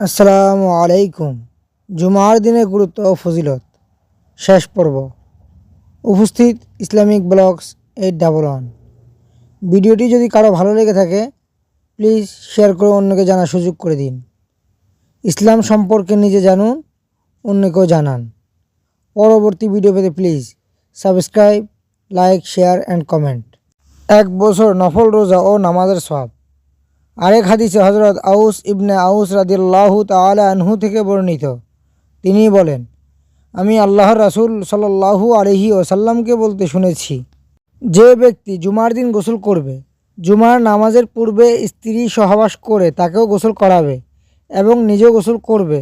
আসসালামু আলাইকুম। জুমার দিনের গুরুত্ব ও ফজিলত। শেষ পর্ব। উপস্থিত Islamic blogs eight double one. ভিডিওটি যদি কারও ভালো লেগে থাকে, প্লিজ শেয়ার করে অন্যকে জানার সুযোগ করে দিন। ইসলাম সম্পর্কে নিজে জানুন, অন্যকেও জানান। পরবর্তী ভিডিও পেতে please subscribe, like, share, and comment. এক বছর নফল রোজা ও নামাজের সওয়াব। আরেক হাদিসে হজরত আউস ইবনে আউস রাদিল্লাহু তাআলা আনহু থেকে বর্ণিত। তিনি বলেন, আমি আল্লাহর রাসূল সাল্লাল্লাহু আলহি ওসাল্লামকে বলতে শুনেছি, যে ব্যক্তি জুমার দিন গোসল করবে, জুমার নামাজের পূর্বে স্ত্রী সহবাস করে তাকেও গোসল করাবে এবং নিজেও গোসল করবে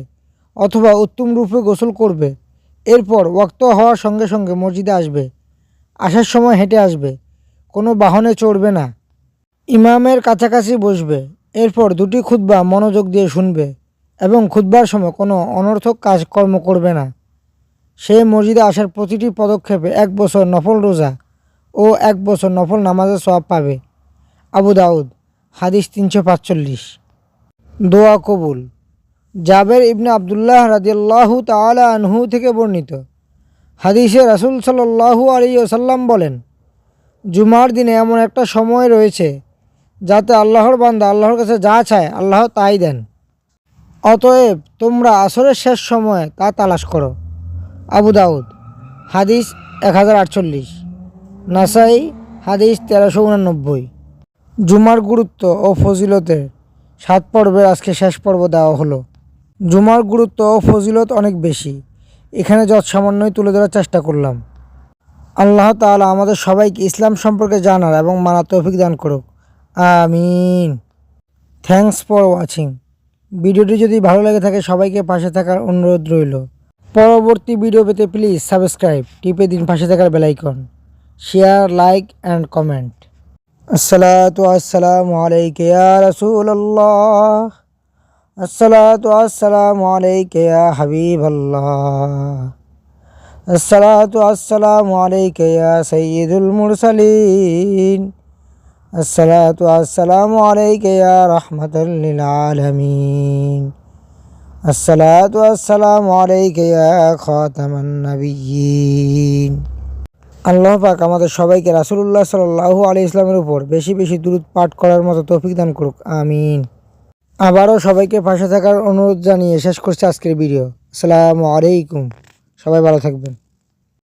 অথবা উত্তম রূপে গোসল করবে, এরপর ওয়াক্ত হওয়ার সঙ্গে সঙ্গে মসজিদে আসবে, আসার সময় হেঁটে আসবে, কোনো বাহনে চড়বে না ইমামের কাছাকাছি বসবে। এরপর দুটি খুতবা মনোযোগ দিয়ে শুনবে এবং খুতবার সময় কোনো অনর্থক কাজকর্ম করবে না। সে মসজিদে আসার প্রতিটি পদক্ষেপে এক বছর নফল রোজা ও এক বছর নফল নামাজের সব পাবে। আবু দাউদ, হাদিস তিনশো পাঁচচল্লিশ। দোয়া কবুল। জাবের ইবনে আবদুল্লাহ রাদিয়াল্লাহু তাআলা আনহু থেকে বর্ণিত। হাদিসে রাসূল সাল্লাল্লাহু আলাইহি ওসাল্লাম বলেন, জুমার দিনে এমন একটা সময় রয়েছে যাতে আল্লাহর বান্দা আল্লাহর কাছে যা চায়, আল্লাহ তাই দেন। অতএব তোমরা আসরের শেষ সময়ে তা তালাশ করো। আবু দাউদ, হাদিস এক হাজার আটচল্লিশ। নাসাই, হাদিস তেরোশো উনানব্বই। জুমার গুরুত্ব ও ফজিলতের সাত পর্বের আজকে শেষ পর্ব দেওয়া হলো। জুমার গুরুত্ব ও ফজিলত অনেক বেশি। এখানে যত সামান্যই তুলে ধরার চেষ্টা করলাম। আল্লাহ তাআলা আমাদের সবাইকে ইসলাম সম্পর্কে জানার এবং মানার তৌফিক দান করুক। আমিন। থ্যাংকস ফর ওয়াচিং ভিডিওটি যদি ভালো লাগে থাকে, সবাইকে পাশে থাকার অনুরোধ রইল। পরবর্তী ভিডিও পেতে প্লিজ সাবস্ক্রাইব টিপে দিন পাশে থাকার bell icon share like and comment আসসালাতু আসসালামু আলাইকে ইয়া হাবিবাল্লাহ। আসসালাতু আসসালামু আলাইকে মুরসালিন। الصلاة والسلام عليك يا رحمة للعالمين الصلاة والسلام عليك يا خاتم النبيين আল্লাহ পাক আমাদের সবাইকে রাসূলুল্লাহ সাল্লাল্লাহু আলাইহি ইসলামের উপর বেশি বেশি দূরত পাঠ করার মতো তৌফিক দান করুক আমিন আবারও সবাইকে পাশে থাকার অনুরোধ জানিয়ে শেষ করছি আজকের ভিডিও আসসালামু আলাইকুম সবাই ভালো থাকবেন